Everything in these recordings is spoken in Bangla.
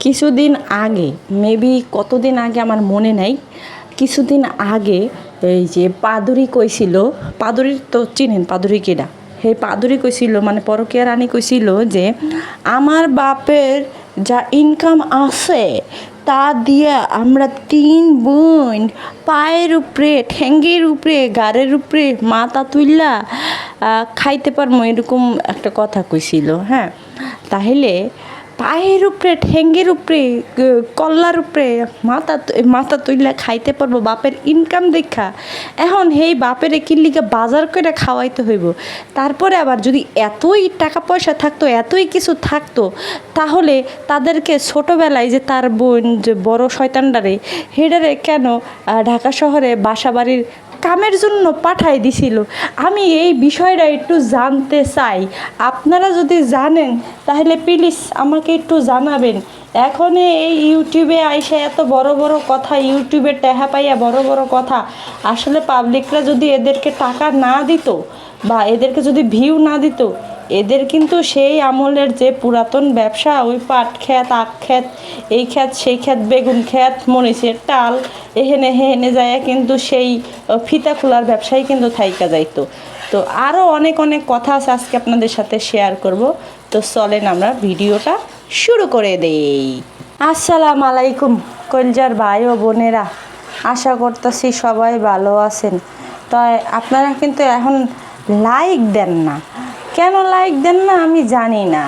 কিছুদিন আগে মেবি কতদিন আগে আমার মনে নাই কিছুদিন আগে এই যে পাদুরি কইছিল পাদুরি তো চিনেন পাদুরি কেডা? সেই পাদুরি কইছিল মানে পরকীয়া রানী কইছিল যে আমার বাপের যা ইনকাম আছে তা দিয়ে আমরা তিন বোন পায়ের উপরে ঠ্যাঙ্গের উপরে গাড়ের উপরে মাথা আহ, খাইতে পারব এরকম একটা কথা কইছিল হ্যাঁ? তাহলে পায়ের উপরে, ঠেঙ্গের উপরে কল্লার উপরে মাথা মাথা তুইলা খাইতে পারব, বাপের ইনকাম দেখা। এখন হেই বাপের কিল্লিকে বাজার করে খাওয়াইতে হইব। তারপরে আবার যদি এতই টাকা পয়সা থাকতো, এতই কিছু থাকতো, তাহলে তাদেরকে ছোটোবেলায় যে তার বোন, যে বড় শয়তানডারে হেডারে কেন ঢাকা শহরে বাসা বাড়ির কামের জন্য পাঠাই দিছিল। আমি এই বিষয়টা একটু জানতে চাই। আপনারা যদি জানেন, তাহলে প্লিজ আমাকে একটু জানাবেন। এখন এই ইউটিউবে আইসে এত বড় বড় কথা, ইউটিউবে টেহা পাইয়া বড় বড় কথা, আসলে পাবলিকরা যদি এদেরকে টাকা না দিত বা এদেরকে যদি ভিউ না দিত এদের কিন্তু সেই আমলের যে পুরাতন ব্যবসা, ওই পাট ক্ষেত, আখ ক্ষেত, এই ক্ষেত, সেই ক্ষেত, বেগুন ক্ষেত, মরিচের টাল, এহেনে হেহেনে যায় কিন্তু সেই ফিতা খোলার ব্যবসায় কিন্তু থাইকা যাইতো। তো আরও অনেক অনেক কথা আছে আজকে আপনাদের সাথে শেয়ার করব। তো চলেন আমরা ভিডিওটা শুরু করে দেই। আসসালাম আলাইকুম, কলজার ভাই ও বোনেরা। আশা করতেছি সবাই ভালো আছেন। তাই আপনারা কিন্তু এখন লাইক দেন না। কেন লাইক দেন না আমি জানি না।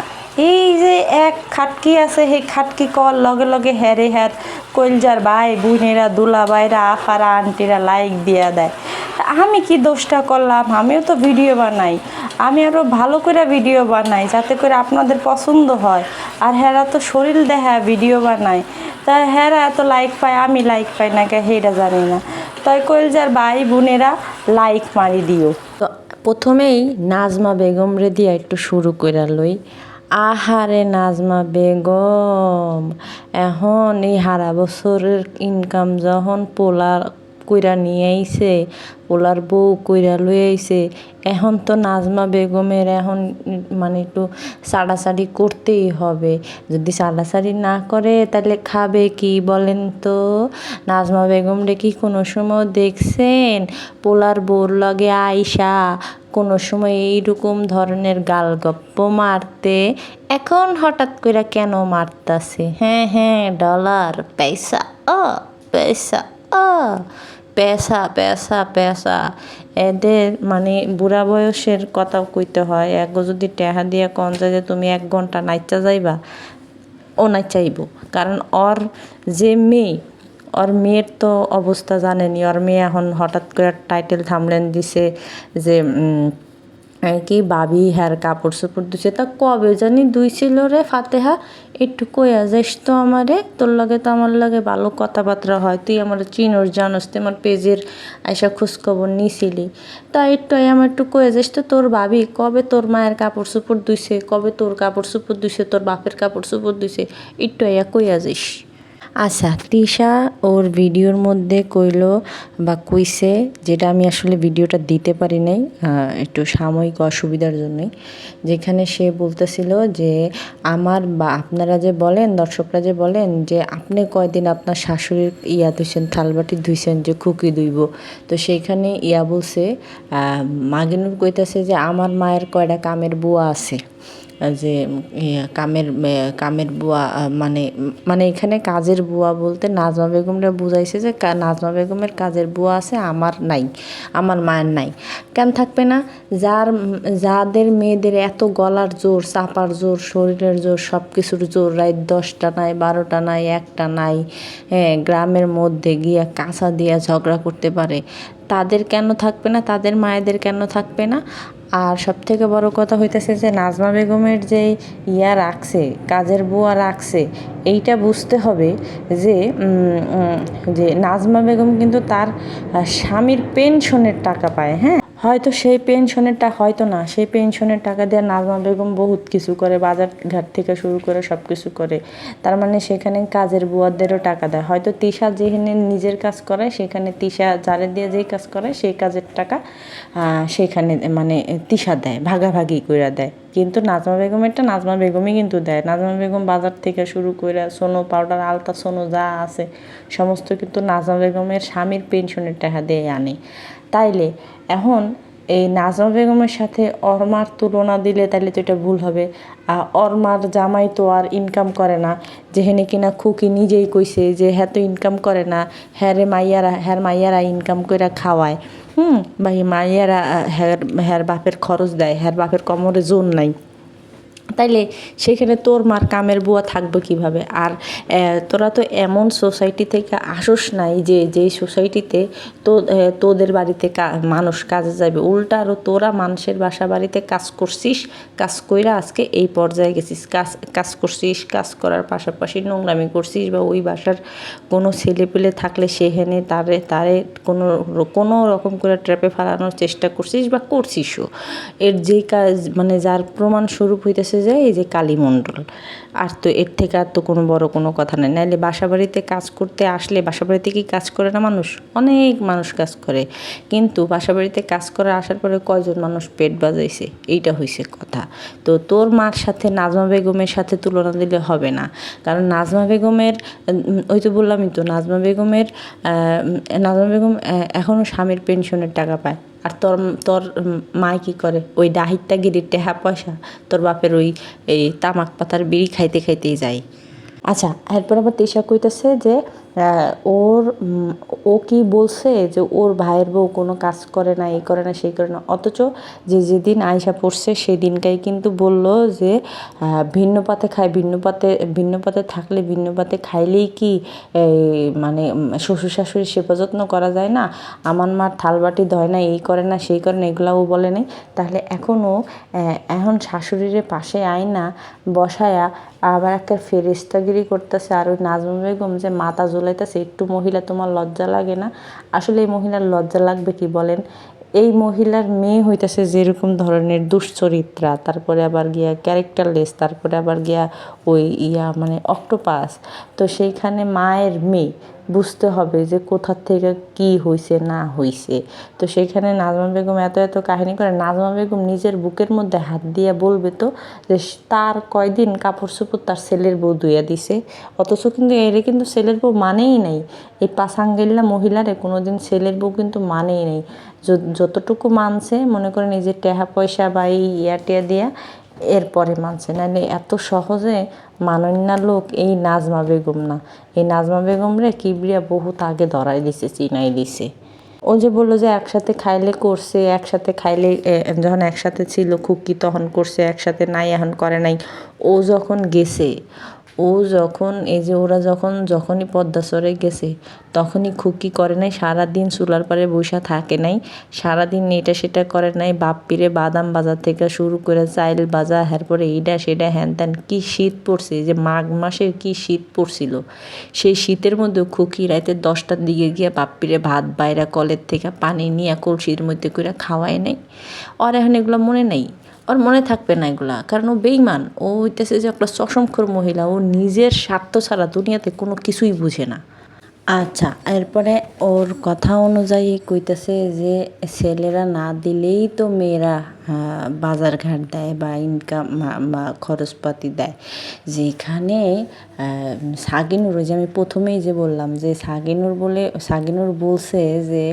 এই যে এক খাটকি আছে, সেই খাটকি কর লগে লগে হ্যারে হ্যার কলজার ভাই বোনেরা, দুলা ভাইরা, আফারা, আন্টিরা লাইক দিয়া দেয়। তা আমি কি দোষটা করলাম? আমিও তো ভিডিও বানাই। আমি আরও ভালো করে ভিডিও বানাই যাতে করে আপনাদের পছন্দ হয়। আর হেরা তো শরীর দেখা ভিডিও বানায়। তাই হেরা এত লাইক পায়, আমি লাইক পাই না কে হেরা জানি না। তাই কলজার ভাই বোনেরা লাইক মারি দিও। তো প্রথমেই নাজমা বেগম রে দিয়া একটু শুরু করে লই। আহারে নাজমা বেগম, এখন এই হারা বছরের ইনকাম যখন পোলার কইরা নিয়ে আইছে, পোলার বউ কইরা লই আইছে। এখন তো নাজমা বেগমের এখন মানে একটু সাড়াসাড়ি করতেই হবে। যদি সাড়াসাড়ি না করে তাহলে খাবে কি বলেন তো? নাজমা বেগম রে কি কোনো সময় দেখছেন, পোলার বউর লগে আইসা কোনো সময় এইরকম ধরনের গালগপ্প মারতে? এখন হঠাৎ করে কেন মারতাছে? হ্যাঁ হ্যাঁ ডলার পয়সা ও পয়সা ও পেশা পেশা পেশা এদের মানে বুড়া বয়সের কথা কইতে হয়। এক যদি টেহা দিয়া কন যায় যে তুমি এক ঘণ্টা নাইচা যাইবা, ও নাইচাইব। কারণ অর যে মেয়ে, ওর মেয়ের তো অবস্থা জানেনি ওর মেয়ে এখন হঠাৎ করে টাইটেল থামলেন দিছে যে কি, বাবি হ্যার কাপড় চোপড় দিছে তা কবে জানি দুই ছিল রে ফাতেহা। একটু কইয়া যাইস তো আমারে, তোর লগে তো আমার লগে ভালো কথাবার্তা হয়। তুই আমার চিনোর জানোস, তুই আমার পেজের আইসা খোঁজখবর নিছিলি। তা একটু আমার একটু কয়ে যাইস তো তোর ভাবি কবে তোর মায়ের কাপড় চোপড় ধুইছে, কবে তোর কাপড় চোপড় ধুইছে, তোর বাপের কাপড় চোপড় ধুইছে, একটু আইয়া কইয়া যাইস আচ্ছা তিশা ওর ভিডিওর মধ্যে কইলো বা কইছে যেটা আমি আসলে ভিডিওটা দিতে পারি নাই একটু সাময়িক অসুবিধার জন্যই, যেখানে সে বলতেছিল যে আমার বা আপনারা যে বলেন, দর্শকরা যে বলেন যে আপনি কয়দিন আপনার শাশুড়ির ইয়া ধুইছেন, থালবাটি ধুইছেন যে খুকি ধুইব। তো সেইখানে ইয়া বলছে মাগিনুর কইতাছে যে আমার মায়ের কয়টা কামের বুয়া আছে। যে কামের কামের বুয়া মানে মানে এখানে কাজের বুয়া বলতে নাজমা বেগমরা বুঝাইছে যে নাজমা বেগমের কাজের বুয়া আছে, আমার নাই, আমার মায়ের নাই। কেন থাকবে না? যার, যাদের মেয়েদের এত গলার জোর, চাপার জোর, শরীরের জোর সব কিছুর জোর, রাত দশটা নাই, বারোটা নাই, একটা নাই গ্রামের মধ্যে গিয়া কাঁচা দিয়া ঝগড়া করতে পারে, তাদের কেন থাকবে না? তাদের মায়েদের কেন থাকবে না? আর সব থেকে বড় কথা হইতেছে যে নাজমা বেগমের যে ইয়া রাখছে, কাজের বুয়া রাখছে, এইটা বুঝতে হবে যে যে নাজমা বেগম কিন্তু তার স্বামীর পেনশনের টাকা পায় হ্যাঁ? হয়তো সেই পেনশনের টাকা হয়তো না, সেই পেনশনের টাকা দিয়ে নাজমা বেগম বহুত কিছু করে বাজার ঘাট থেকে শুরু করে সব কিছু করে। তার মানে সেখানে কাজের বুয়াদেরও টাকা দেয়। হয়তো তিশা যেখানে নিজের কাজ করে, সেখানে তিশা যারে দিয়ে যেই কাজ করে, সেই কাজের টাকা সেখানে মানে তিশা দেয়, ভাগাভাগি করে দেয়। কিন্তু নাজমা বেগমেরটা নাজমা বেগমই কিন্তু দেয়। নাজমা বেগম বাজার থেকে শুরু করে সোনো পাউডার, আলতা, সোনো যা আছে, সমস্ত কিন্তু নাজমা বেগমের স্বামীর পেনশনের টাকা দিয়ে আনে। তাইলে এখন এই নাজমা বেগমের সাথে অরমার তুলনা দিলে তাহলে তো এটা ভুল হবে। আর অরমার জামাই তো আর ইনকাম করে না। যেখানে কিনা খুকি নিজেই কইছে যে হ্যাঁ তো ইনকাম করে না। হ্যাঁ রে মাইয়ারা হ্যার মাইয়ারা ইনকাম করে খাওয়ায়। হুম বা মাইয়ারা হ্যার হ্যার বাপের খরচ দেয়। হ্যার বাপের কমরে জোন নাই। তাইলে সেখানে তোর মার কামের বুয়া থাকবে কীভাবে? আর তোরা তো এমন সোসাইটি থেকে আসস নাই যে যেই সোসাইটিতে তো তোদের বাড়িতে মানুষ কাজে যাবে উল্টা আরও তোরা মানুষের বাসা বাড়িতে কাজ করছিস, কাজ কইরা আজকে এই পর্যায়ে গেছিস। কাজ কাজ করছিস, কাজ করার পাশাপাশি নোংরামি করছিস বা ওই বাসার কোনো ছেলে পেলে থাকলে সেখানে তারে তারে কোনো কোনো রকম করে ট্র্যাপে ফেলানোর চেষ্টা করছিস বা করছিসও। এর যেই কাজ মানে যার প্রমাণ স্বরূপ হইতেছে যে এই যে কালীমণ্ডল। আর তো এর থেকে আর তো কোনো বড় কোনো কথা নেই। নাইলে বাসা বাড়িতে কাজ করতে আসলে বাসা বাড়িতে কি কাজ করে না মানুষ? অনেক মানুষ কাজ করে। কিন্তু বাসা বাড়িতে কাজ করে আসার পরে কয়জন মানুষ পেট বাজাইছে? এইটা হয়েছে কথা। তো তোর মার সাথে নাজমা বেগমের সাথে তুলনা দিলে হবে না। কারণ নাজমা বেগমের ওই তো বললামই তো, নাজমা বেগমের নাজমা বেগম এখনও স্বামীর পেনশনের টাকা পায়। আর তোর তোর মা কি করে? ওই ডাহিরটা গিরির টেহা পয়সা তোর বাপের ওই, এই তামাক পাতার বিড়ি খাইতে খাইতেই যায়। আচ্ছা এরপর আবার তিশা কইতেছে যে ওর ও কি বলছে যে ওর ভাইয়ের বউ কোনো কাজ করে না, এই করে না, সেই করে না? অথচ যে যেদিন আয়সা পড়ছে সেই দিনটাই কিন্তু বলল যে ভিন্ন পাতে খায়, ভিন্ন পাতে ভিন্ন পাতে থাকলে ভিন্ন পাতে খাইলেই কি মানে শ্বশুর শাশুড়ি সেবা যত্ন করা যায় না? আমার মা থালবাটি ধয় না, এই করে না, সেই করে না, এগুলা ও বলে নাই। তাহলে এখনও এখন শাশুড়ির পাশে আয় না বসায়া আবার একটা ফেরিস্তাগিরি করতেছে। আর ওই নাজমা বেগম যে মাথা জ্বলাইতেছে একটু মহিলা তোমার লজ্জা লাগে না? আসলে এই মহিলার লজ্জা লাগবে কি বলেন? এই মহিলার মেয়ে হইতেছে যেরকম ধরনের দুশ্চরিত্রা, তারপরে আবার গিয়া ক্যারেক্টারলেস তারপরে আবার গিয়া ওই ইয়া মানে অক্টোপাস তো সেইখানে মায়ের মেয়ে, বুঝতে হবে যে কোথার থেকে কি হইছে, না হইছে। তো সেখানে নাজমা বেগম এত এত কাহিনী করে, নাজমা বেগম নিজের বুকের মধ্যে হাত দিয়ে বলবে তো যে তার কয়দিন কাপড় চোপড় তার ছেলের বউ ধুইয়া দিছে। অথচ কিন্তু এরে কিন্তু ছেলের বউ মানেই নাই। এই পাসাঙ্গেল্লা মহিলারে কোনোদিন ছেলের বউ কিন্তু মানেই নাই। যতটুকু মানছে, মনে করে নিজের টেহা পয়সা বা এই ইয়া টিয়া দিয়া এরপরে মানছে। নাহলে এত সহজে মানন্যা লোক এই নাজমা বেগম না। এই নাজমা বেগম রে কিবরিয়া বহুত আগে ধরাই দিছে, চিনাই দিছে। ও যে বলল যে একসাথে খাইলে করছে, একসাথে খাইলে যখন একসাথে ছিল, খুকি তখন করছে, একসাথে নাই, এখন করে নাই। ও যখন গেছে ও যখন, এই যে ওরা যখন, যখনই পদ্মাসরে গেছে, তখনই খুকি করে নাই, সারাদিন চুলার পারে বসে থাকে নাই, সারাদিন এটা সেটা করে নাই, বাপ্পিরে বাদাম বাজার থেকে শুরু করে চাইল বাজা এরপরে এইটা সেটা হ্যান ত্যান, কী শীত পড়ছে যে মাঘ মাসের কি শীত পড়ছিল, সেই শীতের মধ্যে খুকি রাতে দশটার দিকে গিয়ে বাপ্পিরে ভাত বাইরা কলের থেকে পানি নিয়ে কলসির মধ্যে করে খাওয়ায় নাই, আর এখন এগুলো মনে নেই ওর মনে থাকবে না এগুলা। কারণ ও বেইমান ও হইতেছে যে একটা সশঙ্কর মহিলা, ও নিজের স্বার্থ ছাড়া দুনিয়াতে কোনো কিছুই বুঝে না। আচ্ছা এরপরে ওর কথা অনুযায়ী কইতেছে যে ছেলেরা না দিলেই তো মেয়েরা বাজার ঘাট দেয় বা ইনকাম বা খরচপাতি দেয়। যেখানে সাগিনুর, ওই যে আমি প্রথমেই যে বললাম যে সাগিনুর বলে, সাগিনুর বলছে যে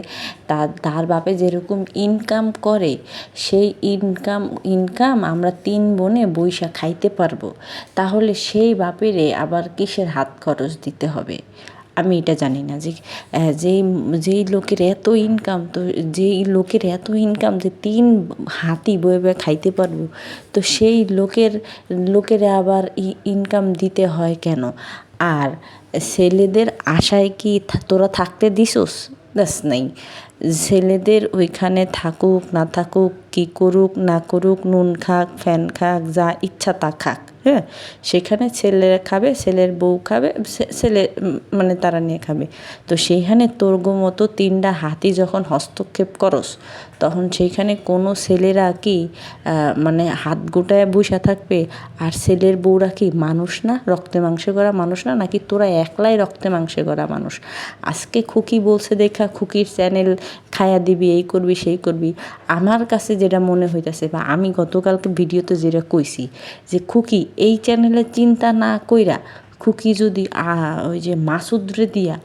তার তার বাপে যেরকম ইনকাম করে, সেই ইনকাম ইনকাম আমরা তিন বোনে বইসা খাইতে পারব। তাহলে সেই বাপেরে আবার কিসের হাত খরচ দিতে হবে? আমি এটা জানি না যে যেই যেই লোকের এত ইনকাম তো যেই লোকের এত ইনকাম যে তিন হাতি বয়ে বয়ে খাইতে পারব, তো সেই লোকের লোকের আবার ইনকাম দিতে হয় কেন? আর ছেলেদের আশায় কি তোরা থাকতে দিছোস? দাস নাই। ছেলেদের ওইখানে থাকুক, না থাকুক, কি করুক, না করুক, নুন খাক, ফ্যান খাক, যা ইচ্ছা তা খাক। হ্যাঁ সেখানে ছেলেরা খাবে, ছেলের বউ খাবে ছেলে মানে তারা নিয়ে খাবে। তো সেইখানে তোর মতো তিনটা হাতি যখন হস্তক্ষেপ করস তখন সেইখানে কোনো ছেলেরা কি মানে হাত গোটায় বসে থাকবে? আর ছেলের বউরা কি মানুষ না? রক্তে মাংসে করা মানুষ না? নাকি তোরা একলাই রক্তে মাংসে করা মানুষ? আজকে খুকি বলছে, দেখা, খুকির চ্যানেল খায়া দিবি, এই করবি, সেই করবি। আমার কাছে যেটা মনে হইতাছে বা আমি গতকালকে ভিডিওতে যেটা কইছি যে, খুকি, এই চ্যানেলে চিন্তা না কইরা খুকি যদি ওই যে মাসুদরে দিয়া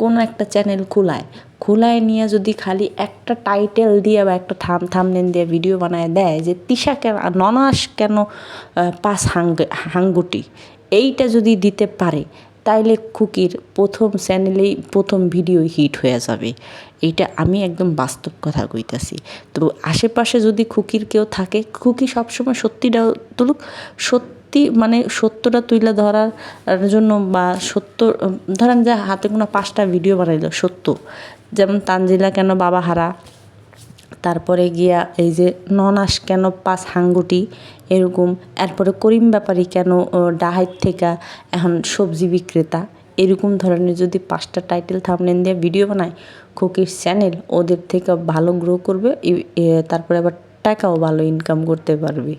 কোনো একটা চ্যানেল খোলায়। খোলায় নিয়ে যদি খালি একটা টাইটেল দিয়ে বা একটা থাম থাম থামনেন দিয়ে ভিডিও বানায় দেয় যে তিশা কেন, ননাস কেন পাস হাঙ্গ, হাঙ্গুটি? এইটা যদি দিতে পারে, তাইলে খুকির প্রথম চ্যানেলেই প্রথম ভিডিও হিট হয়ে যাবে। এইটা আমি একদম বাস্তব কথা কইতাছি। তো আশেপাশে যদি খুকির কেউ থাকে, খুকি সবসময় সত্যিটা তুলুক, সত্যি মানে সত্যটা তুলে ধরার জন্য বা সত্য ধরেন যে হাতে কোনো পাঁচটা ভিডিও বানাইলো সত্য। যেমন তানজিলা কেন বাবা হারা? তারপরে গিয়া এই যে ননাস কেন পাস হাঙ্গুটি? এরকম। এরপরে করিম ব্যাপারী কেন ও, ডাহাইত থেকে এখন সবজি বিক্রেতা। এরকম ধরনের যদি পাঁচটা টাইটেল থামলেন দিয়ে ভিডিও বানায় খুকির চ্যানেল ওদের থেকে ভালো গ্রো করবে তারপরে আবার টাকাও ভালো ইনকাম করতে পারবে।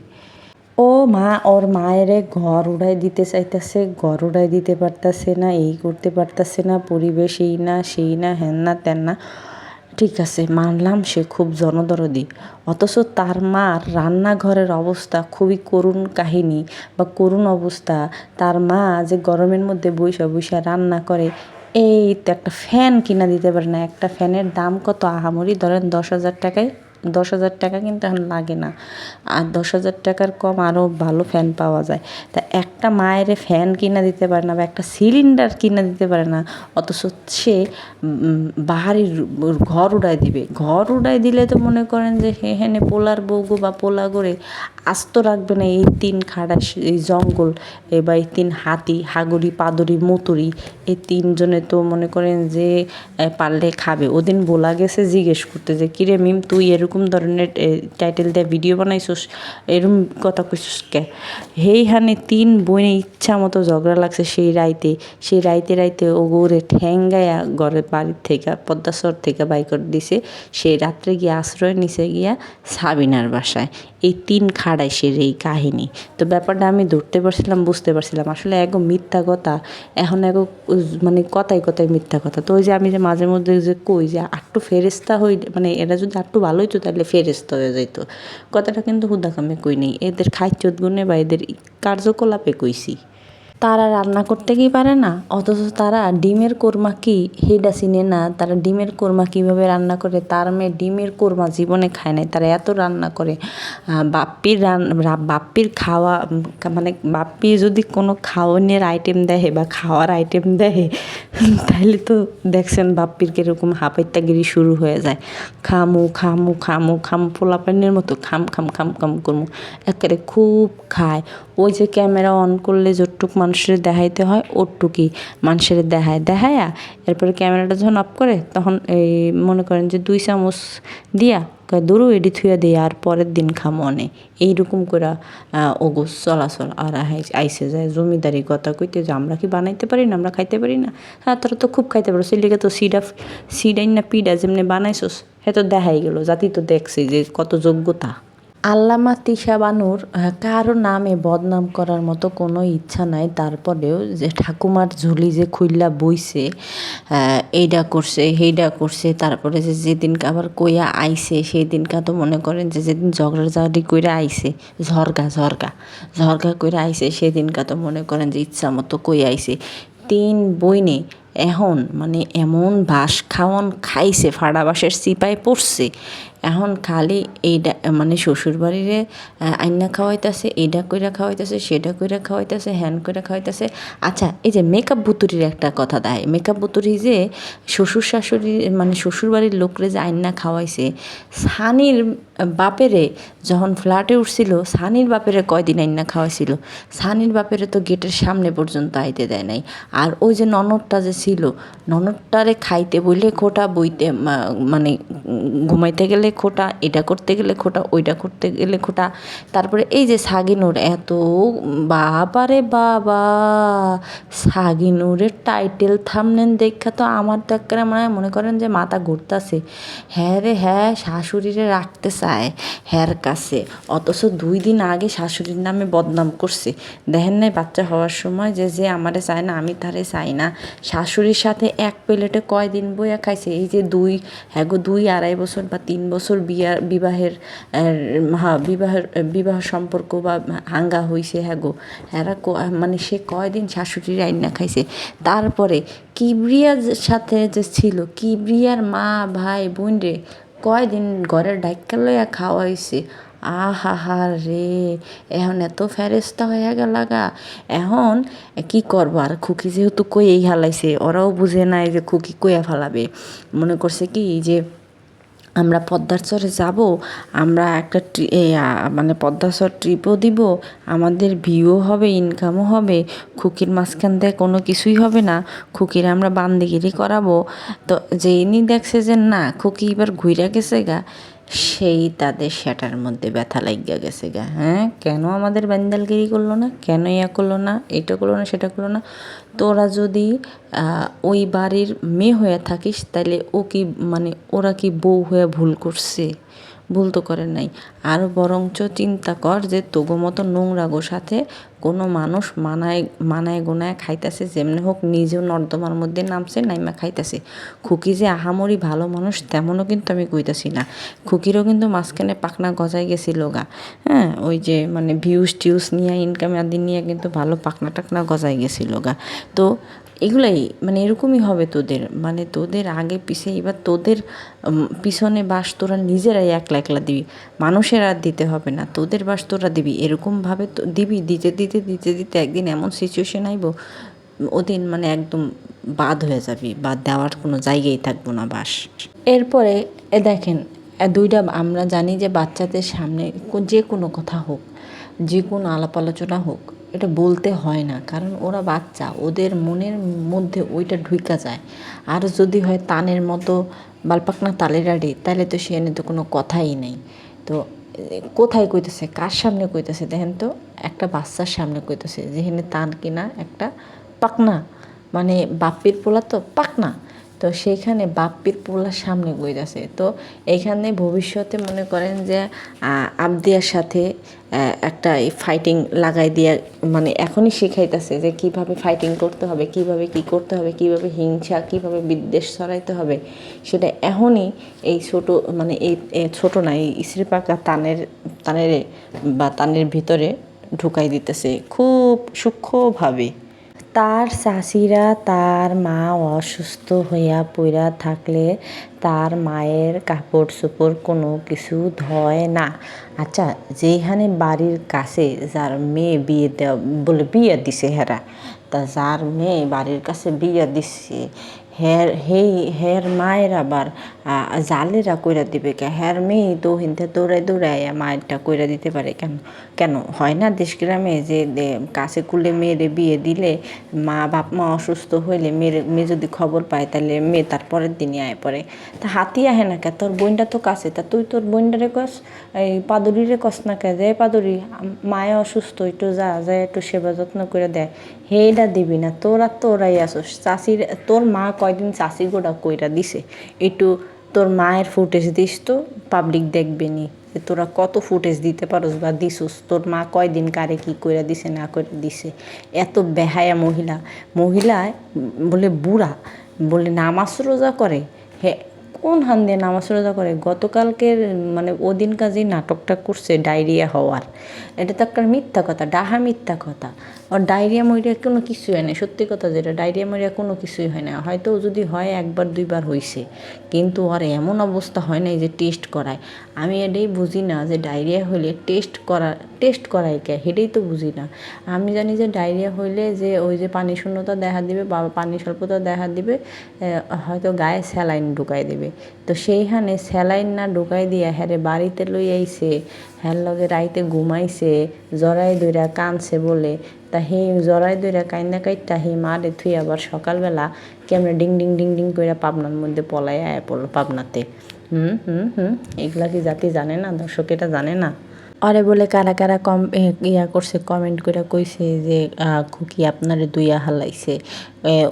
ও মা, ওর মায়ের ঘর উড়াই দিতে চাইতেছে, ঘর উড়াই দিতে পারতাছে না, এই করতে পারতাছে না, পরিবেশ এই না, সেই না হ্যান না ত্যান না। ঠিক আছে, মানলাম সে খুব জনদরদি। অথচ তার মার রান্নাঘরের অবস্থা খুবই করুণ কাহিনী বা করুণ অবস্থা। তার মা যে গরমের মধ্যে বৈশা বৈশা রান্না করে, এই তো একটা ফ্যান কিনা দিতে পারে না। একটা ফ্যানের দাম কত? আহামরি ধরেন দশ হাজার টাকায়। দশ হাজার টাকা কিন্তু এখন লাগে না। আর দশ হাজার টাকার কম আরও ভালো ফ্যান পাওয়া যায়। তা একটা মায়ের ফ্যান কিনা দিতে পারে না বা একটা সিলিন্ডার কিনে দিতে পারে না, অথচ সে বাহারি ঘর উড়াই দিবে। ঘর উড়াই দিলে তো মনে করেন যে হে হেনে পোলার বউগো বা পোলা করে আস্ত রাখবে না এই তিন খাড়া এই জঙ্গল বা এই তিন হাতি হাগুড়ি পাদুরি, মতুরি, এই তিনজনে তো মনে করেন যে পারলে খাবে। ওদিন বলা গেছে জিজ্ঞেস করতে যে, কিরে মিম, তুই এরকম ধরনের টাইটেল দিয়ে ভিডিও বানাইছিস? এরকম কথা কইছিস কে? হেই হানে, তিন বইনে ইচ্ছা মতো ঝগড়া লাগছে সেই রাইতে। সেই রাইতে রাইতে ও গৌরে ঠ্যাঙ্গায়া ঘরের বাড়ির থেকে, পদ্মাসর থেকে বাইকর দিছে। সেই রাত্রে গিয়ে আশ্রয় নিচে গিয়া সাবিনার বাসায়। এই তিন খাড়াইশের এই কাহিনী। তো ব্যাপারটা আমি ধরতে পারছিলাম, বুঝতে পারছিলাম। আসলে এক মিথ্যা কথা, এখন এক মানে কথাই কথাই মিথ্যা কথা। তো ওই যে আমি যে মাঝে মধ্যে যে কই যে আটটু ফেরেস্তা হই মানে এরা যদি আটটু ভালো হইতো তাহলে ফেরেস্তা হয়ে যাইতো। কথাটা কিন্তু হুদাকামে কই নেই। এদের খাইচোদ গুণে বা এদের কার্যকলাপে কইছি। তারা রান্না করতে কি পারে না? অথচ তারা ডিমের কোরমা কি? হেডা চিনে না, তারা ডিমের কোরমা কীভাবে রান্না করে? তার মেয়ে ডিমের কোরমা জীবনে খায় নাই, তারা এত রান্না করে। বাপ্পির রান বাপ্পির খাওয়া মানে বাপ্পি যদি কোনো খাওয়ানোর আইটেম দেয় বা খাওয়ার আইটেম দেয় তাহলে তো দেখছেন বাপ্পির কীরকম হাপাইত্যাগিরি শুরু হয়ে যায়। খামু খামু খামু, খাম, পোলাপানের মতো খাম খাম খাম খাম করমু। একেবারে খুব খায়। ওই যে ক্যামেরা অন করলে যতটুক মানুষের দেখাইতে হয় ওটুকুই মানুষের দেখায়। দেখায়া এরপরে ক্যামেরাটা যখন অফ করে, তখন এই মনে করেন যে দুই চামচ দিয়া দূরও এডি থুয়া দিয়ে আর পরের দিন খামো অনে এইরকম করে ওগো চলাচল আর আইসে যায় জমিদারি কথা কইতে যে, আমরা কি বানাইতে পারি না, আমরা খাইতে পারি না? হ্যাঁ তারা তো খুব খাইতে পারো সেলিগে তো সিডা, সিডাইন না পিডা যেমনি বানাইছোস হ্যাঁ তো দেখাই গেল, জাতি তো দেখছে যে কত যোগ্যতা। আল্লামা তিশা বানুর কারও নামে বদনাম করার মতো কোনো ইচ্ছা নাই। তারপরেও যে ঠাকুমার ঝুলি যে খুইল্লা বইছে এইডা করছে, সেইডা করছে, তারপরে যে যেদিনকে আবার কইয়া আইছে সেই দিনকা তো মনে করেন যে যেদিন ঝগড়া ঝাড়ি কইরা আইছে, ঝরগা ঝরগা ঝরগা কইরা আইছে, সেদিনকা তো মনে করেন যে ইচ্ছা মতো কই আইছে। তিন বইনে এখন মানে এমন বাস খাওয়ন খাইছে, ফাড়া বাসের চিপায় পড়ছে এখন খালি এইটা মানে শ্বশুর বাড়িরে আইনা খাওয়াইতেছে এইটা কইরা খাওয়াইতেছে সেটা কইরা খাওয়াইতেছে, হ্যান কইরা খাওয়াইতেছে। আচ্ছা এই যে মেকআপ বুতুরির একটা কথা দেয় মেকআপ বুতুরি যে শ্বশুর শাশুড়ি মানে শ্বশুর বাড়ির লোকরে যে আইনা খাওয়াইছে, সানির বাপেরে যখন ফ্ল্যাটে উঠছিল, সানির বাপেরে কয়দিন আইনা খাওয়াইছিল? সানির বাপেরে তো গেটের সামনে পর্যন্ত আইতে দেয় নাই। আর ওই যে ননদটা যে ছিল, ননদটারে খাইতে বইলে খোটা বইতে মানে ঘুমাইতে গেলে খোটা, এটা করতে গেলে খোটা, ওইটা করতে গেলে খোটা। তারপরে এই যে সাগিনুর, এত বাবারে বাবা, সাগিনুরের টাইটেল থামলেন দেখা তো আমার একেবারে মনে হয় মনে করেন যে মাথা ঘুরতাছে। হ্যাঁ রে হ্যাঁ শাশুড়িরে রাখতে চায় হ্যার কাছে, অথচ দুই দিন আগে শাশুড়ির নামে বদনাম করছে। দেখেন নাই বাচ্চা হওয়ার সময় যে যে আমারে চায় না, আমি তারে চাই না। শাশুড়ির সাথে এক প্লেটে কয়দিন বইয়া খাইছে? এই যে দুই হ্যাঁ গো, দুই আড়াই বছর বা তিন বছর বিয়ার বিবাহের হ্যাঁ বিবাহের, বিবাহ সম্পর্ক বা হাঙ্গা হইছে হ্যাঁ গো। ক- মানে সে কয়দিন শাশুড়ির আইনা খাইছে। তারপরে কিবরিয়ার সাথে যে ছিল, কিবরিয়ার মা, ভাই, বোন রে, কয়দিন ঘরের ডাইকা লইয়া খাওয়াইছে। আহা হা রে, এখন এত ফেরেস্তা হয়ে গেল গা। এখন কি করব? আর খুকি যেহেতু কইয়েই হালাইছে, ওরাও বুঝে নাই যে খুকি কইয়া ফালাবে। মনে করছে কি, যে আমরা পদ্মার চরে যাব, আমরা একটা মানে পদ্মাচর ট্রিপও দিব, আমাদের ভিউও হবে ইনকামও হবে, খুকির মাঝখান দিয়ে কোনো কিছুই হবে না, খুকির আমরা বান্দিগিরি করাবো। তো যেইনি দেখছে যে না, খুকি এবার ঘুরে গেছে গা, সেই তাদের সেটার মধ্যে ব্যথা লাগিয়া গেছে গা। হ্যাঁ কেন আমাদের বান্দালগিরি করল না? কেন ইয়া করল না? এটা করল না, সেটা করল না? তোরা যদি ওই বাড়ির মেয়ে হয়ে থাকিস তাহলে ও কি মানে ওরা কি বউ হয়ে ভুল করছে? ভুল তো করে নাই। আর বরঞ্চ চিন্তা কর যে তোগো মতো নোংরা গো, সাথে কোনো মানুষ মানায় মানায় গোনায় খাইতেছে, যেমনি হোক নিজেও নর্দমার মধ্যে নামছে, নাইমা খাইতেছে। খুকি যে আহামরি ভালো মানুষ, তেমনও কিন্তু আমি কইতাছি না। খুকিরও কিন্তু মাঝখানে পাকনা গজায় গেছিল গা। হ্যাঁ ওই যে মানে ভিউজ টিউজ নিয়ে ইনকাম আদি নিয়ে কিন্তু ভালো পাকনা টাকনা গজায় গেছিল গা। তো এগুলাই মানে এরকমই হবে তোদের। মানে তোদের আগে পিছে, এবার তোদের পিছনে বাস তোরা নিজেরাই একলা একলা দিবি। মানুষের আর দিতে হবে না। তোদের বাস তোরা দিবি। এরকমভাবে তো দিবি, দিতে দিতে দিতে দিতে একদিন এমন সিচুয়েশন আইব, ওদিন মানে একদম বাদ হয়ে যাবি, বা দেওয়ার কোনো জায়গায় থাকব না বাস। এরপরে, এ দেখেন দুইটা, আমরা জানি যে বাচ্চাদের সামনে যে কোনো কথা হোক, যে কোনো আলাপ আলোচনা হোক এটা বলতে হয় না। কারণ ওরা বাচ্চা, ওদের মনের মধ্যে ওইটা ঢুইকা যায়। আর যদি হয় তানের মতো বালপাকনা তালের আড়ি তাহলে তো সে তো কোনো কথাই নেই। তো কোথায় কইতেছে? কার সামনে কইতেছে? দেখেন তো, একটা বাচ্চার সামনে কইতেছে, যেখানে তান কিনা একটা পাকনা। মানে বাপ্পির পোলা তো পাকনা। তো সেইখানে বাপ্পির পোলার সামনে গইতাছে তো এইখানে ভবিষ্যতে মনে করেন যে আবদিয়ার সাথে একটা ফাইটিং লাগাই দিয়া মানে এখনই শেখাইতেছে যে কীভাবে ফাইটিং করতে হবে, কীভাবে কি করতে হবে, কীভাবে হিংসা, কীভাবে বিদ্বেষ ছড়াইতে হবে। সেটা এখনই এই ছোট মানে এই ছোট না, এই ইসরি পাকা তানের তানের বা তানের ভিতরে ঢুকাই দিতেছে খুব সূক্ষ্মভাবে। তার চাষিরা তার মা অসুস্থ হইয়া পইরা থাকলে তার মায়ের কাপড় চোপড় কোনো কিছু ধয় না। আচ্ছা যেখানে বাড়ির কাছে যার মেয়ে বিয়ে দেওয়া বলে বিয়ে দিছে হেরা, তা যার মেয়ে বাড়ির কাছে বিয়ে দিচ্ছে হের, হেই, হের মায়ের আবার জালেরা কইরা দিবে কে? হের মেয়ে তো হিনতে দৌড়াই দৌড়াই মায়েরটা কইরা দিতে পারে কেন? কেন? হয় না দেশ গ্রামে যে কাছে কুলে মেয়েরে বিয়ে দিলে মা বাপ মা অসুস্থ হইলে মেয়ের, মেয়ে যদি খবর পায় তাহলে মেয়ে তার পরের দিনই আয় পড়ে। তা হাতি আহে না কে? তোর বোনটা তো কাছে, তা তুই তোর বোনটারে কস? এই পাদুরিরে কস না কে? যে পাদুরি মায়ে অসুস্থ, একটু যা যা, একটু সেবা যত্ন করে দেয় হেইটা দিবি না, তোরা তোরাই আসোস। চাষির, তোর মা কয়দিন চাষি গোড়া কইরা দিছে? একটু তোর মায়ের ফুটেজ দিস তো পাবলিক দেখবে নি। যে তোরা কত ফুটেজ দিতে পারোস বা দিসুস তোর মা কয়দিন কারে কি কইরা দিছে, না করে দিছে? এত বেহায়া মহিলা। মহিলা বলে বুড়া, বলে নামাজ রোজা করে। হ্যাঁ কোন হান দিয়ে নামাজ রোজা করে? গতকালকের মানে ওদিন কাজেই নাটকটা করছে ডায়রিয়া হওয়ার। এটা তো একটা মিথ্যা কথা, ডাহা মিথ্যা কথা। আর ডায়রিয়া মরিয়া কোনো কিছুই হয় না, সত্যি কথা যেটা, ডায়রিয়া মরিয়া কোনো কিছুই হয় না। হয়তো যদি হয়, একবার, দুইবার হয়েছে কিন্তু আর এমন অবস্থা হয় নাই যে টেস্ট করায়। আমি এটাই বুঝি না যে ডায়রিয়া হইলে টেস্ট করা, টেস্ট করায় কে? সেটাই তো বুঝি না। আমি জানি যে ডায়রিয়া হইলে যে ওই যে পানি শূন্যতা দেখা দিবে, বা পানি স্বল্পতা দেখা দিবে হয়তো গায়ে স্যালাইন ঢুকাই দিবে। তো সেইখানে স্যালাইন না ঢুকাই দিয়া হ্যারে বাড়িতে লই আইছে। হ্যার লগে রাইতে ঘুমাইছে জরাই দইরা কানছে বলে। তা হে জরাই দইরা কাইন্দা কাইটা হে মারে থুই আবার সকালবেলা কেমনে ডিং ডিং ডিং ডিং কইরা পাবনার মধ্যে পলাই আয়া পড়ল পাবনাতে। হুম হুম হুম, এগুলা কি জাতি জানে না? দর্শক এটা জানে না? আরে বলে কারা কারা কম ইয়া করছে কমেন্ট করে কইছে যে খুকি আপনারে দুইয়া হালাইছে।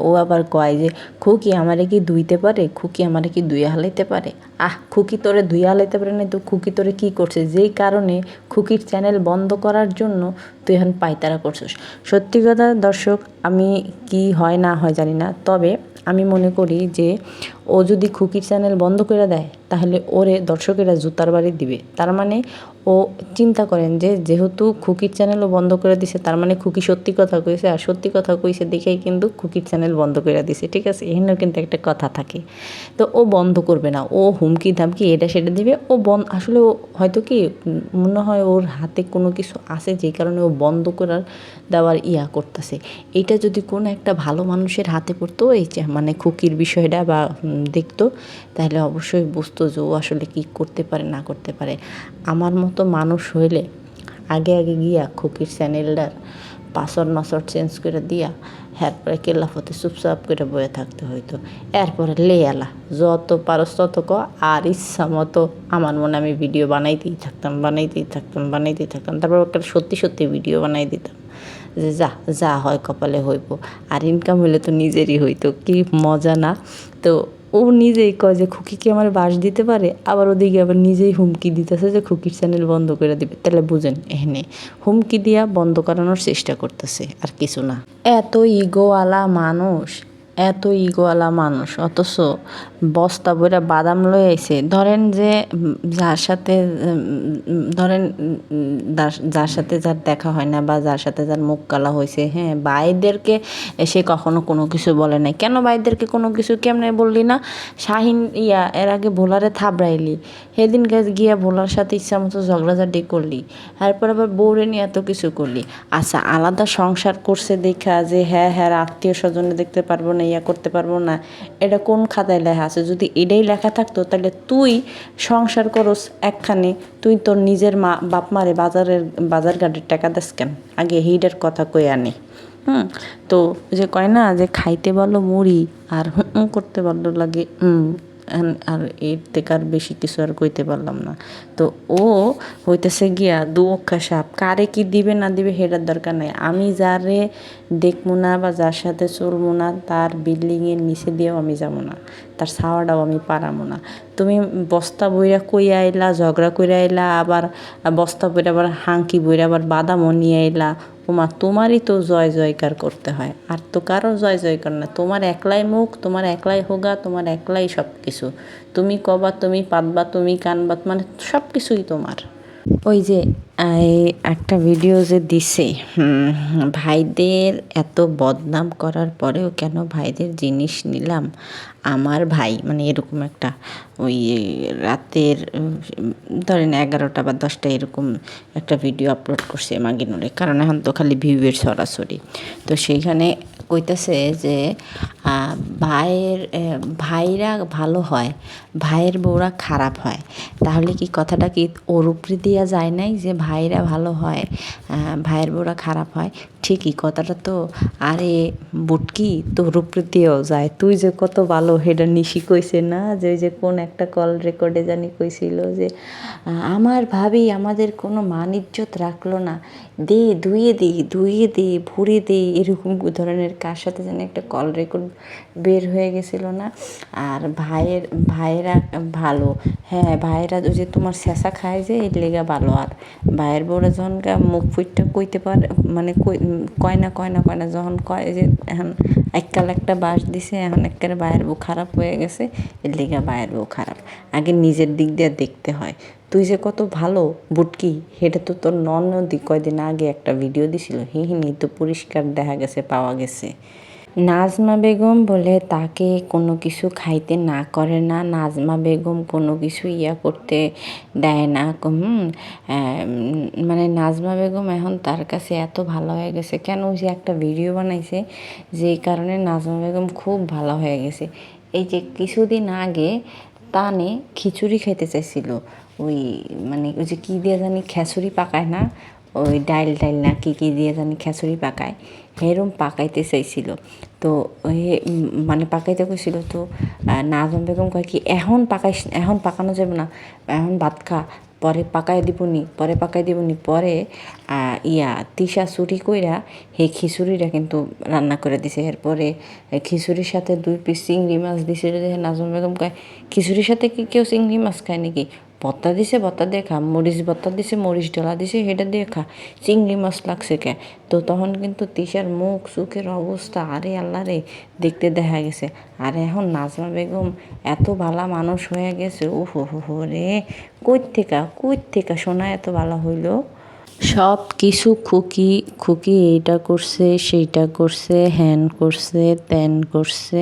ও আবার কয় যে, খুকি আমারে কি দুইতে পারে? খুকি আমারে কি দুইয়া হালাইতে পারে? আহ, খুকি তোরে দুইয়া হালাইতে পারে না তো খুকি তোরে কি করছে? যেই কারণে খুকির চ্যানেল বন্ধ করার জন্য তুই এখন পায়তারা করছিস। সত্যি কথা দর্শক, আমি কি হয় না হয় জানি না। তবে আমি মনে করি যে ও যদি খুকির চ্যানেল বন্ধ করে দেয়, তাহলে ওরে দর্শকেরা জুতার বাড়ি দিবে। তার মানে ও চিন্তা করেন যে, যেহেতু খুকির চ্যানেলও বন্ধ করে দিছে, তার মানে খুকি সত্যি কথা কইছে, আর সত্যি কথা কইছে দেখেই কিন্তু খুকির চ্যানেল বন্ধ করে দিছে। ঠিক আছে? এখানেও কিন্তু একটা কথা থাকে। তো ও বন্ধ করবে না। ও হুমকি ধামকি এটা সেটা দিবে। ও বন আসলে ও হয়তো কি মনে হয় ওর হাতে কোনো কিছু আছে, যে কারণে ও বন্ধ করার দেওয়ার ইয়া করতেছে। এটা যদি কোনো একটা ভালো মানুষের হাতে পড়তো এই মানে খুকির বিষয়টা বা দেখতো, তাহলে অবশ্যই বুঝতো যে ও আসলে কি করতে পারে, না করতে পারে। আমার মতো মানুষ হইলে আগে আগে গিয়া খুকির চ্যানেলটার পাসওয়ার্ড মাসওয়ার্ড চেঞ্জ করে দিয়া, এরপরে কেল্লাফতে চুপচাপ করে বয়ে থাকতে হইতো। এরপরে লে এলা যত পারস তত ক, আর ইচ্ছা মতো আমার মনে আমি ভিডিও বানাইতেই থাকতাম বানাইতেই থাকতাম বানাইতেই থাকতাম। তারপর একটা সত্যি সত্যি ভিডিও বানাই দিতাম, যে যা যা হয় কপালে হইব। আর ইনকাম হইলে তো নিজেরই হইতো, কি মজা না? তো ও নিজেই কয় যে খুকিকে আমার বাস দিতে পারে? আবার ওদিকে আবার নিজেই হুমকি দিতেছে যে, খুকির চ্যানেল বন্ধ করে দিবে। তাহলে বুঝেন এখানে হুমকি দিয়া বন্ধ করানোর চেষ্টা করতেছে, আর কিছু না। এত ইগোওয়ালা মানুষ। এত ইগোওয়ালা মানুষ, অথচ বস্তা বইরা বাদাম লয়ে আইছে। ধরেন যে যার সাথে ধরেন যার- সাথে যার দেখা হয় না বা যার সাথে যার মুখ কালা হয়েছে হ্যাঁ ভাইদেরকে সে কখনো কোনো কিছু বলে নাই। কেন ভাইদেরকে কোনো কিছু কেমনে বললি না? শাহিন, ইয়া, এর আগে ভোলারে থাবড়াইলি সেদিন গিয়া ভোলার সাথে ইচ্ছা মতো ঝগড়াঝাটি করলি, তারপর আবার বউরে নিয়ে এত কিছু করলি। আচ্ছা আলাদা সংসার করছে দেখা যে হ্যাঁ হ্যাঁ আত্মীয় স্বজনে দেখতে পারব না ইয়া করতে পারব না। এটা কোন খাতায় লেখা আছে? যদি এটাই লেখা থাকতো, তাহলে তুই সংসার করস একখানে, তুই তোর নিজের মা, বাপ মারে বাজারের, বাজার গাড়ির টাকা দেস কেন? আগে হিডের কথা কই আনি। হুম? তো যে কয় না, যে খাইতে বলো মুড়ি আর হুম করতে ভালো লাগে, হুম। আর এর থেকে আর বেশি কিছু আর কইতে পারলাম না। তো ও হইতেছে গিয়া দু অক্ষা সাপ। কারে কি দিবে না দিবে হেটার দরকার নাই। আমি যারে দেখব না বা যার সাথে চলবো না, তার বিল্ডিংয়ের নিচে দিয়েও আমি যাব না। তার ছাওয়াটাও আমি পারামো না। তুমি বস্তা বইরা কইয়া আইলা, ঝগড়া কইরা আইলা, আবার বস্তা বইরা আবার হাঙ্কি বইরা আবার বাদামও নিয়ে আইলা। ওমা তোমারই তো জয় জয়কার করতে হয়। আর তো কারও জয় জয়কার না। তোমার একলাই মুখ, তোমার একলাই হোগা, তোমার একলাই সব কিছু তুমি কবা, তুমি পাতবা, তুমি কানবা মানে সব কিছুই তোমার। ওই যে একটা ভিডিও যে দিছে ভাইদের এত বদনাম করার পরেও কেন ভাইদের জিনিস নিলাম? আমার ভাই মানে এরকম একটা, ওই রাতের, ধরেন এগারোটা বা দশটা এরকম একটা ভিডিও আপলোড করছে মাগিনুরে, কারণ এখন তো খালি ভিউয়ের সরাসরি। তো সেইখানে কইতেছে যে ভাইয়ের ভাইরা ভালো হয়, ভাইয়ের বউরা খারাপ হয়। তাহলে কি কথাটা কি ওর উপরে দেওয়া যায় নাই যে ভাইরা ভালো হয় ভাইয়ের বউরা খারাপ হয়? ঠিকই কথাটা তো, আরে বুটকি তোর উপরে দিয়েও যায়। তুই যে কত ভালো হেডা নিশি কইছে না, যে যে কোন একটা কল রেকর্ডে জানি কইছিল যে, আমার ভাবি আমাদের কোনো মান ইজ্জত রাখল না। দে, ধুয়ে দে ধুয়ে দে, ভরে দে। এরকম ধরনের কার সাথে যেন একটা কল রেকর্ড বের হয়ে গেছিল না। আর ভাইয়ের, ভাইয়েরা ভালো। হ্যাঁ ভাইয়েরা ওই যে তোমার শেষা খায় যে, এর লেগা ভালো। আর ভাইয়ের যখন গা মুখ ফুটটা কইতে পারে মানে কই কয়না কয় না যখন কয় যে এখন এককাল একটা বাস দিছে, এখন এককালে বায়ের বউ খারাপ হয়ে গেছে, এর লিগে বায়ের বউ খারাপ। আগে নিজের দিক দিয়ে দেখতে হয়। তুই যে কত ভালো বুটকি হেঁটে তো তোর ননদি কয়দিন আগে একটা ভিডিও দিছিল। হি হি তো পরিষ্কার দেখা গেছে, পাওয়া গেছে। নাজমা বেগম বলে তাকে কোনো কিছু খাইতে না করে না, নাজমা বেগম কোনো কিছু ইয়া করতে দেয় না। মানে নাজমা বেগম এখন তার কাছে এত ভালো হয়ে গেছে। কেন যে একটা ভিডিও বানাইছে যেই কারণে নাজমা বেগম খুব ভালো হয়ে গেছে। এই যে কিছুদিন আগে তানে খিচুড়ি খেতে চাইছিল। ওই মানে ওই যে কী দিয়ে জানি খেচুড়ি পাকায় না, ওই ডাইল টাইল না কী কী দিয়ে জানি খেচুড়ি পাকায়। এরম পাকাইতে চাইছিল। তো মানে পাকাইতে কইছিল, তো নাজম বেগম কয় কি, এখন পাকাই এখন পাকানো যাবে না, এখন ভাত খা, পরে পাকাই দিবনি, পরে পাকাই দিবনি। পরে ইয়া তিসা চুরি কইরা সেই খিচুড়িটা কিন্তু রান্না করে দিছে। এরপরে খিচুড়ির সাথে দুই পিস চিংড়ি মাছ দিছিল যে নাজম বেগম কয়, খিচুড়ির সাথে কি কেউ চিংড়ি মাছ খায় নাকি? ভত্তা দিছে ভত্তা দিয়ে খা মরিচ ভত্তা দিছে, মরিচ ডলা দিছে, সেটা দিয়ে খা চিংড়ি মাছ লাগছে কে? তো তখন কিন্তু তিশার মুখ, চোখের অবস্থা, আরে আল্লাহ রে, দেখতে দেখা গেছে। আর এখন নাজমা বেগম এত ভালো মানুষ হয়ে গেছে ও হো হো হো রে কই থেকে কই থেকে শোনা এত ভালো হইল। সব কিছু খুকি খুকি এইটা করছে, সেইটা করছে হ্যান করছে ত্যান করছে।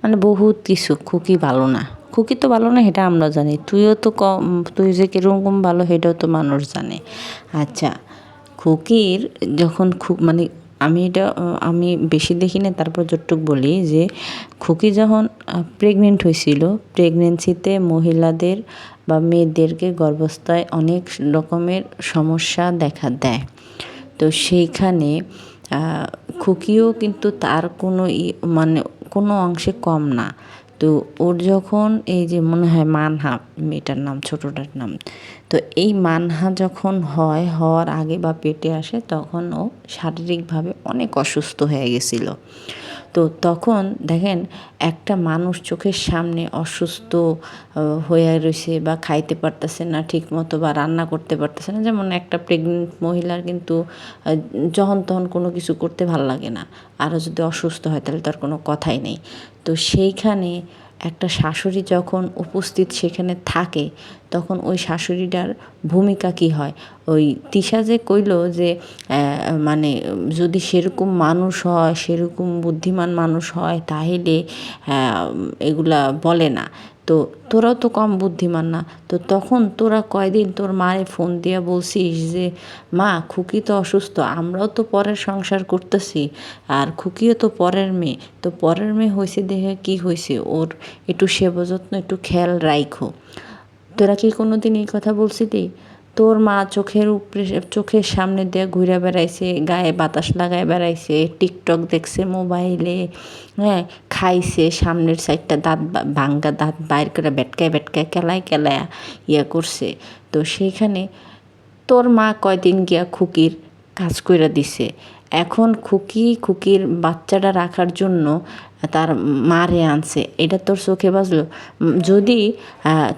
মানে বহুত কিছু, খুকি ভালো না। খুকি তো ভালো না, সেটা আমরা জানি। তুইও তো কম, তুই যে কীরকম ভালো, সেটাও তো মানুষ জানে। আচ্ছা খুকির যখন খুব মানে আমি এটা, আমি বেশি দেখি না, তারপর যতটুক বলি যে, খুকি যখন প্রেগনেন্ট হয়েছিল প্রেগনেন্সিতে মহিলাদের বা মেয়েদেরকে গর্ভাবস্থায় অনেক রকমের সমস্যা দেখা দেয়। তো সেইখানে খুকিও কিন্তু তার কোনো মানে কোনো অংশে কম না। তো ওর যখন এই যে মনে হয় মানহা, মেয়েটার নাম, ছোটোটার নাম, তো এই মানহা যখন হয়, হওয়ার আগে বা পেটে আসে, তখন ও শারীরিকভাবে অনেক অসুস্থ হয়ে গেছিল। তো তখন দেখেন একটা মানুষ চোখের সামনে অসুস্থ হয়ে রয়েছে বা খাইতে পারতেছে না ঠিক মতো বা রান্না করতে পারতেছে না। যেমন একটা প্রেগনেন্ট মহিলার কিন্তু যখন তখন কোনো কিছু করতে ভালো লাগে না। আরও যদি অসুস্থ হয় তাহলে তার কোনো কথাই নেই। তো সেইখানে একটা শাশুড়ি যখন উপস্থিত সেখানে থাকে, তখন ওই শাশুড়িটার ভূমিকা কি হয়? ওই তিশা যে কইল যে মানে যদি সেরকম মানুষ হয়, সেরকম বুদ্ধিমান মানুষ হয়, তাহলে এগুলা বলে না। তো তোরাও তো কম বুদ্ধিমান না। তো তখন তোরা কয়দিন তোর মায়ে ফোন দিয়ে বলছিস যে, মা, খুকি তো অসুস্থ, আমরাও তো পরের সংসার করতেছি, আর খুকিও তো পরের মেয়ে। তো পরের মেয়ে হয়েছে দেখে কি হয়েছে ওর একটু সেবা যত্ন, একটু খেয়াল রাইখো। তোরা কি কোনো দিন এই কথা বলছিলি? তোর মা চোখের উপরে, চোখের সামনে দিয়ে ঘুরে বেড়াইছে, গায়ে বাতাস লাগায় বেড়াইছে, টিকটক দেখছে মোবাইলে হ্যাঁ খাইছে, সামনের সাইডটা দাঁত ভাঙ্গা দাঁত বাইর করে বেটকায় বেটকায় কেলায় কেলায় ইয়া করছে। তো সেইখানে তোর মা কয়দিন গিয়া খুকির কাজ কইরা দিছে। এখন খুকি, খুকির বাচ্চাটা রাখার জন্য তার মারে আনছে। এটা তোর চোখে বাজলো। যদি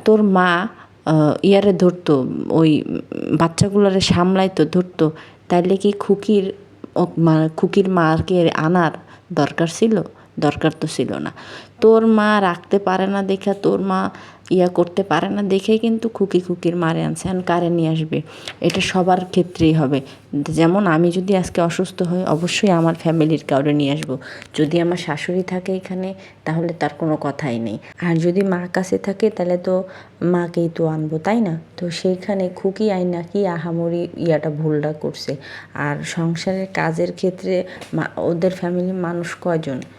তোর মা ইয়ারে ধরতো, ওই বাচ্চাগুলোরে সামলাইতো, ধরতো, তাইলে কি খুকির খুকির মাকে আনার দরকার ছিল? দরকার তো ছিল না। তোর মা রাখতে পারে না দেখা, তোর মা ইয়া করতে পারে না দেখে কিন্তু খুকি খুকির মারে আনছে আর কারে নিয়ে আসবে। এটা সবার ক্ষেত্রেই হবে। যেমন আমি যদি আজকে অসুস্থ হই অবশ্যই আমার ফ্যামিলির কাউরে নিয়ে আসব। যদি আমার শাশুড়ি থাকে এখানে তাহলে তার কোনো কথাই নেই। আর যদি মা কাছে থাকে তাহলে তো মাকেই তো আনব তাই না? তো সেইখানে খুকি আইনা কি আহামরি ইয়াটা ভুলটা করছে। আর সংসারের কাজের ক্ষেত্রে ওদের ফ্যামিলির মানুষ কয়জন? আহ,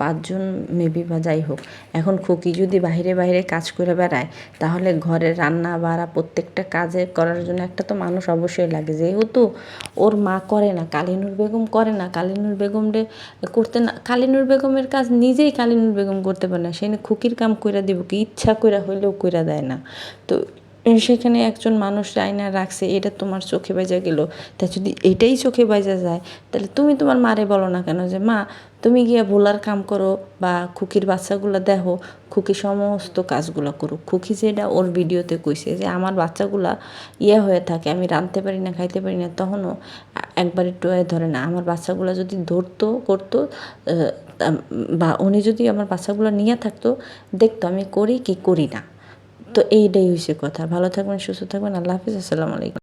পাঁচজন মেবি বা যাই হোক, এখন খুকি যদি বাইরে বাইরে কাজ করে বেড়ায়, তাহলে ঘরের রান্না বাড়া প্রত্যেকটা কাজে করার জন্য একটা তো মানুষ অবশ্যই লাগে। যেহেতু ওর মা করে না, কালিনুর বেগম করে না, কালিনুর বেগম রে করতে না, কালিনুর বেগমের কাজ নিজেই কালিনুর বেগম করতে পারে না, সে না খুকির কাম কইরা দিব, কি ইচ্ছা কইরা হইলেও কইরা দেয় না। তো সেখানে একজন মানুষ আয়না রাখছে, এটা তোমার চোখে বাজা গেল। তা যদি এটাই চোখে বাজা যায়, তাহলে তুমি তোমার মারে বলো না কেন যে, মা তুমি গিয়া ভোলার কাম করো বা খুকির বাচ্চাগুলো দেখো, খুকি সমস্ত কাজগুলো করুক। খুকি যেটা ওর ভিডিওতে কইছে যে, আমার বাচ্চাগুলা ইয়ে হয়ে থাকে, আমি রাঁধতে পারি না, খাইতে পারি না, তখনও একবার একটু ধরে না। আমার বাচ্চাগুলো যদি ধরতো, করতো বা উনি যদি আমার বাচ্চাগুলো নিয়ে থাকতো, দেখতো আমি করি কি করি না। তো এইটাই হয়েছে কথা। ভালো থাকবেন, সুস্থ থাকবেন। আল্লাহ হাফিজ। আসসালামু আলাইকুম।